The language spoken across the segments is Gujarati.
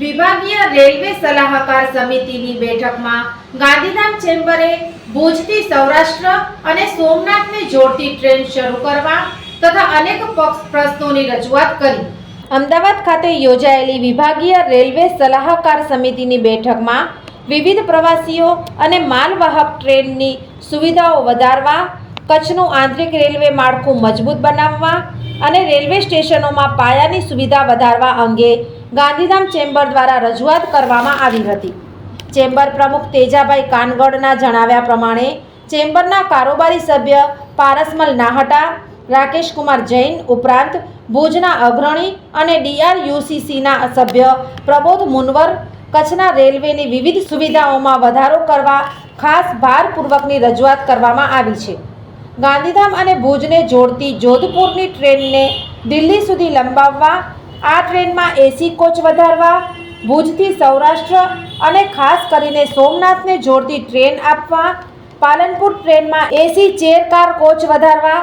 વિભાગીય રેલવે સલાહકાર સમિતિની બેઠકમાં ગાંધીધામ ચેમ્બરે ભુજથી સૌરાષ્ટ્ર અને સોમનાથને જોડતી ટ્રેન શરૂ કરવા તથા અનેક પક્ષ પ્રશ્નોની રજૂઆત કરી. અમદાવાદ ખાતે યોજાયેલી વિભાગીય રેલવે સલાહકાર સમિતિની બેઠકમાં વિવિધ પ્રવાસીઓ અને માલવાહક ટ્રેનની સુવિધાઓ વધારવા, કચ્છનું આંતરિક રેલવે માળખું મજબૂત બનાવવા અને રેલવે સ્ટેશનોમાં પાયાની સુવિધા વધારવા અંગે ગાંધીધામ ચેમ્બર દ્વારા રજૂઆત કરવામાં આવી હતી. ચેમ્બર પ્રમુખ તેજાભાઈ કાનગડના જણાવ્યા પ્રમાણે, ચેમ્બરના કારોબારી સભ્ય પારસમલ નાહટા રાકેશ કુમાર જૈન ઉપરાંત ભુજના અગ્રણી અને ડીઆરયુસીસીના સભ્ય પ્રબોધ મુનવર, કચ્છના રેલવેની વિવિધ સુવિધાઓમાં વધારો કરવા ખાસ ભારપૂર્વકની રજૂઆત કરવામાં આવી છે. ગાંધીધામ અને ભુજને જોડતી જોધપુરની ટ્રેનને દિલ્હી સુધી લંબાવવા આ ટ્રેનમાં એસી કોચ વધારવા, ભુજથી સૌરાષ્ટ્ર અને ખાસ કરીને સોમનાથને જોડતી ટ્રેન આપવા, પાલનપુર ટ્રેનમાં એસી ચેર કાર કોચ વધારવા,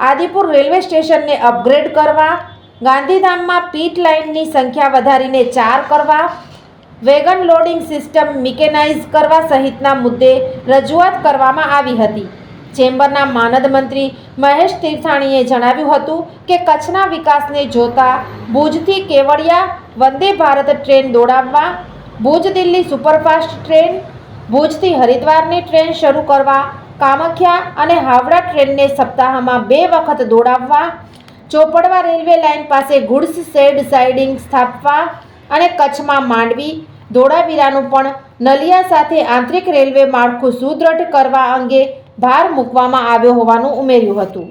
આદિપુર રેલવે સ્ટેશનને અપગ્રેડ કરવા, ગાંધીધામમાં પીટ લાઇનની સંખ્યા વધારીને ચાર કરવા વેગન લોડિંગ સિસ્ટમ મિકેનાઇઝ કરવા સહિતના મુદ્દે રજૂઆત કરવામાં આવી હતી. ચેમ્બરના માનદ મંત્રી મહેશ તીર્થાણીએ જણાવ્યું હતું કે કચ્છના વિકાસને જોતા ભુજથી કેવડિયા વંદે ભારત ટ્રેન દોડાવવા, ભુજ દિલ્હી સુપરફાસ્ટ ટ્રેન, ભુજથી હરિદ્વારની ટ્રેન શરૂ કરવા, કામખ્યા અને હાવડા ટ્રેનને સપ્તાહમાં બે વખત દોડાવવા, ચોપડવા રેલવે લાઇન પાસે ગુડ્સ શેડ સાઇડિંગ સ્થાપવા અને કચ્છમાં માંડવી, ધોળાવીરાનું પણ નલિયા સાથે આંતરિક રેલવે માળખું સુદૃઢ કરવા અંગે ભાર મૂકવામાં આવ્યો હોવાનું ઉમેર્યું હતું.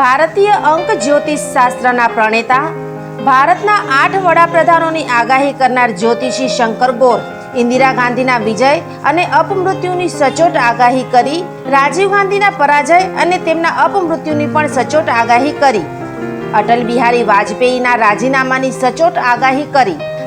ભારતીય અંક જ્યોતિષ શાસ્ત્રના પ્રણેતા, ભારતના આઠ વડાપ્રધાનોની આગાહી કરનાર જ્યોતિષી શંકર ગોર, ઇન્દિરા ગાંધીના વિજય અને અપમૃત્યુની સચોટ આગાહી કરી, રાજીવ ગાંધીના પરાજય અને તેમના અપમૃત્યુની પણ સચોટ આગાહી કરી. અટલ બિહારી વાજપેયીના રાજીનામાની સચોટ આગાહી કરી.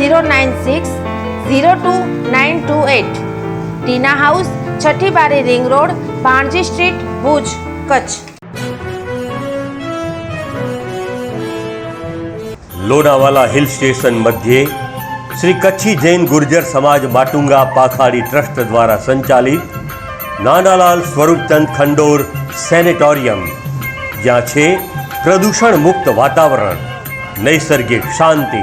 zero nine six zero two nine two eight Tina house છઠ્ઠી બારી ring road Bhanji street Bhuj Kutch Lonavala hill station મધ્યે શ્રી કચ્છી જૈન ગુર્જર સમાજ માટુંગા પાખાડી ટ્રસ્ટ દ્વારા સંચાલિત નાનાલાલ સ્વરૂપચંદ ખંડોર સેનેટોરિયમ જ્યાં છે પ્રદૂષણ મુક્ત વાતાવરણ નૈસર્ગિક શાંતિ